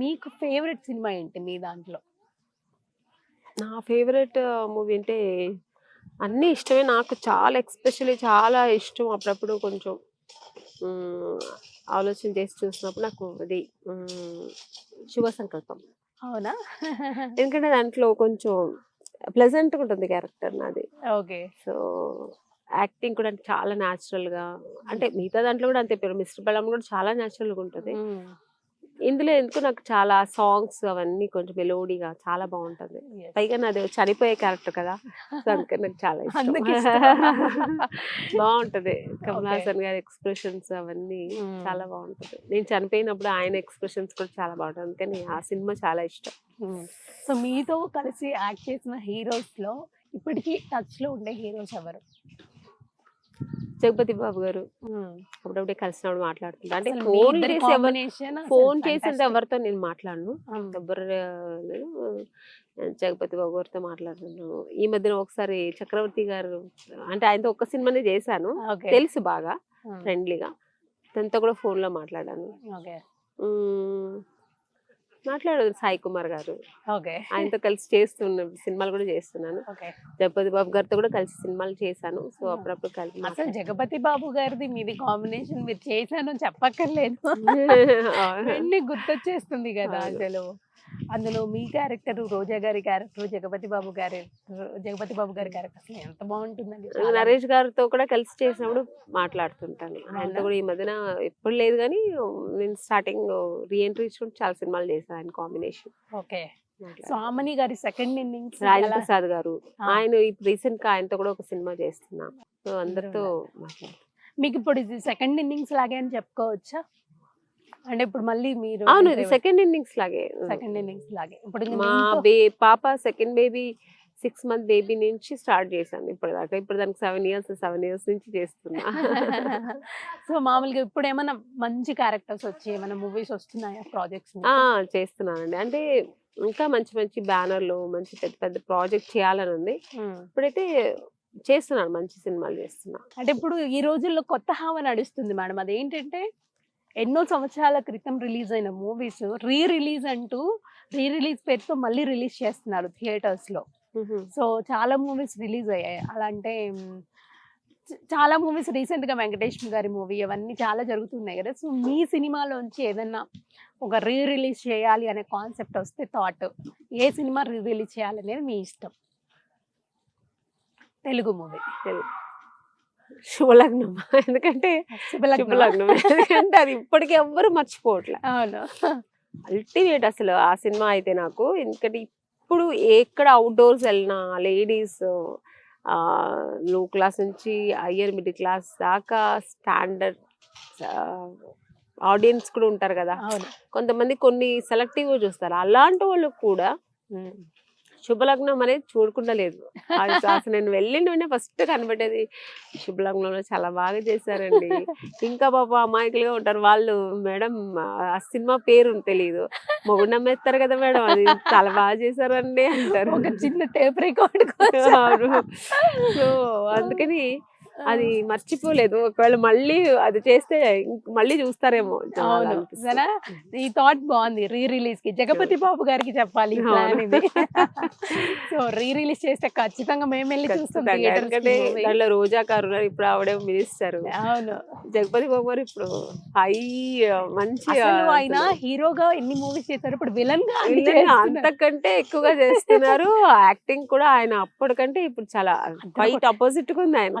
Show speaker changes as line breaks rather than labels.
మీకు favourite cinema ఏంటి మీ దాంట్లో?
నా ఫేవరెట్ మూవీ అంటే అన్నీ ఇష్టమే. నాకు చాలా ఎక్స్పెషల్లీ చాలా ఇష్టం. అప్పుడప్పుడు కొంచెం ఆలోచన చేసి చూసినప్పుడు నాకు మ్మ్, శుభ సంకల్పం.
అవునా?
ఎందుకంటే దాంట్లో కొంచెం ప్లెజెంట్గా ఉంటుంది క్యారెక్టర్ నాది.
ఓకే.
సో యాక్టింగ్ కూడా చాలా natural గా అంటే మిగతా దాంట్లో కూడా అంతే. మిస్టర్ బలం కూడా చాలా natural గా ఉంటుంది. ఇందులో ఎందుకు నాకు చాలా సాంగ్స్ అవన్నీ కొంచెం మెలోడీగా చాలా బాగుంటుంది. పైగా నాది చనిపోయే క్యారెక్టర్ కదా సో అందుకని నాకు చాలా. బాగుంటది. కమల్. హాసన్ గారి ఎక్స్ప్రెషన్స్ అవన్నీ
Mm.
చాలా బాగుంటది. నేను చనిపోయినప్పుడు ఆయన ఎక్స్ప్రెషన్స్ కూడా చాలా బాగుంటుంది. అందుకని ఆ సినిమా చాలా ఇష్టం.
సో మీతో కలిసి యాక్ట్ చేసిన హీరోస్లో ఇప్పటికీ టచ్లో ఉండే హీరోస్ ఎవరు?
జగపతి బాబు గారు అప్పుడప్పుడే కలిసినప్పుడు మాట్లాడుతుంటా అంటే ఫోన్ చేసి ఫోన్ చేసి
fantastic.
ఎవరితో నేను మాట్లాడను. ఎవరు జగపతి బాబు గారితో మాట్లాడుతున్నాను ఈ మధ్యన ఒకసారి చక్రవర్తి గారు అంటే ఆయనతో ఒక్క సినిమానే చేశాను. తెలుసు బాగా. ఫ్రెండ్లీగా తనతో కూడా phone లో మాట్లాడాను. మాట్లాడదు సాయి కుమార్ గారు.
ఓకే.
ఆయనతో కలిసి చేస్తున్న సినిమాలు కూడా చేస్తున్నాను.
ఓకే.
జగపతి బాబు గారితో కూడా కలిసి సినిమాలు చేశాను. So
Hmm.
అప్పుడప్పుడు కలిసి
అసలు. జగపతి బాబు గారిది మీది కాంబినేషన్ మీరు చేశాను చెప్పక్కర్లేదు. గుర్తొచ్చేస్తుంది కదా. అసలు. అందులో మీ క్యారెక్టర్ రోజా గారి క్యారెక్టర్ జగపతి బాబు గారి జగపతి బాబు గారి క్యారెక్టర్ అసలు ఎంత బాగుంటుందండి.
నరేష్ గారితో కూడా కలిసి చేసినప్పుడు మాట్లాడుతుంటాను. ఆయనతో
అవునా?
కూడా ఈ మధ్యన ఎప్పుడు లేదు కానీ నేను స్టార్టింగ్ రీఎంట్రీ ఇచ్చినప్పుడు చాలా సినిమాలు చేశాను ఆయన కాంబినేషన్
ఓకే. స్వామిని గారి సెకండ్ ఇన్నింగ్స్
రాజేంద్ర ప్రసాద్ గారు. ఆయన ఇప్పుడు రీసెంట్గా ఆయనతో కూడా ఒక సినిమా చేస్తున్నా. సో అందరితో
మీకు ఇప్పుడు ఇది సెకండ్ ఇన్నింగ్స్ లాగే అని చెప్పుకోవచ్చా? అంటే ఇప్పుడు మళ్ళీ మీరు
అవును ఇది సెకండ్ ఇన్నింగ్స్ లాగే.
సెకండ్ ఇన్నింగ్స్ లాగే. ఇప్పుడు
మా బే పాప second baby six month baby నుంచి స్టార్ట్ చేశాను ఇప్పుడు దాకా. ఇప్పుడు దానికి సెవెన్ ఇయర్స్ సెవెన్ ఇయర్స్ నుంచి చేస్తున్నా.
సో మామూలుగా ఇప్పుడు ఏమైనా మంచి క్యారెక్టర్స్ వచ్చి ఏమైనా మూవీస్ వస్తున్నాయా ప్రాజెక్ట్స్
చేస్తున్నానండి. అంటే ఇంకా మంచి మంచి బ్యానర్లు మంచి పెద్ద పెద్ద ప్రాజెక్ట్ చేయాలని ఉంది. ఇప్పుడైతే చేస్తున్నాను మంచి సినిమాలు చేస్తున్నా.
అంటే ఇప్పుడు ఈ రోజుల్లో కొత్త హావ నడుస్తుంది మేడం. అదేంటంటే ఎన్నో సంవత్సరాల క్రితం రిలీజ్ అయిన మూవీస్ రీ రిలీజ్ అంటూ రీ రిలీజ్ పేరుతో మళ్ళీ రిలీజ్ చేస్తున్నారు థియేటర్స్లో. సో చాలా మూవీస్ రిలీజ్ అయ్యాయి. అలా అంటే చాలా మూవీస్ రీసెంట్గా వెంకటేష్ గారి మూవీ అవన్నీ చాలా జరుగుతున్నాయి కదా. సో మీ సినిమాలోంచి ఏదన్నా ఒక రీ రిలీజ్ చేయాలి అనే కాన్సెప్ట్ వస్తే థాట్ ఏ సినిమా రీ రిలీజ్ చేయాలనేది మీ ఇష్టం? తెలుగు మూవీ.
శుభలగ్నం. ఎందుకంటే
శుభలగ్నం.
ఎందుకంటే అది ఇప్పటికీ ఎవ్వరు మర్చిపోవట్లే.
అవును.
అల్టిమేట్ అసలు ఆ సినిమా అయితే నాకు ఎందుకంటే ఇప్పుడు ఎక్కడ అవుట్డోర్స్ వెళ్ళినా లేడీస్లో క్లాస్ నుంచి హయ్యర్ మిడిల్ క్లాస్ దాకా స్టాండర్డ్ ఆడియన్స్ కూడా ఉంటారు కదా. కొంతమంది కొన్ని సెలెక్టివ్ చూస్తారు. అలాంటి వాళ్ళు కూడా శుభలగ్నం అనేది చూడకుండా లేదు అది అసలు నేను వెళ్ళిన వెంటనే ఫస్ట్ కనబడేది శుభలగ్నంలో చాలా బాగా చేశారండి. ఇంకా పాప అమాయకులుగా ఉంటారు. వాళ్ళు మేడం ఆ సినిమా పేరు తెలియదు మొగుడు నమ్మేస్తారు కదా మేడం. అది చాలా బాగా చేశారండి అంటారు.
ఒక చిన్న టేప్ రికార్డ్.
సో అందుకని అది మర్చిపోలేదు. ఒకవేళ మళ్ళీ అది చేస్తే మళ్ళీ చూస్తారేమో
అవును. ఈ థాట్ బాగుంది. రీ రిలీజ్కి జగపతి బాబు గారికి చెప్పాలి సో రీ రిలీజ్ చేస్తే ఖచ్చితంగా మేము వెళ్ళి చూస్తాం.
దాంట్లో రోజా గారు ఇప్పుడు ఆవిడ మినిస్టర్.
అవును.
జగపతి బాబు గారు ఇప్పుడు హై మంచి
ఆయన హీరోగా ఎన్ని మూవీస్ చేశారు? ఇప్పుడు విలన్గా.
అంతకంటే ఎక్కువగా చేస్తున్నారు. యాక్టింగ్ కూడా ఆయన అప్పటికంటే ఇప్పుడు చాలా క్వైట్ అపోజిట్గా ఉంది ఆయన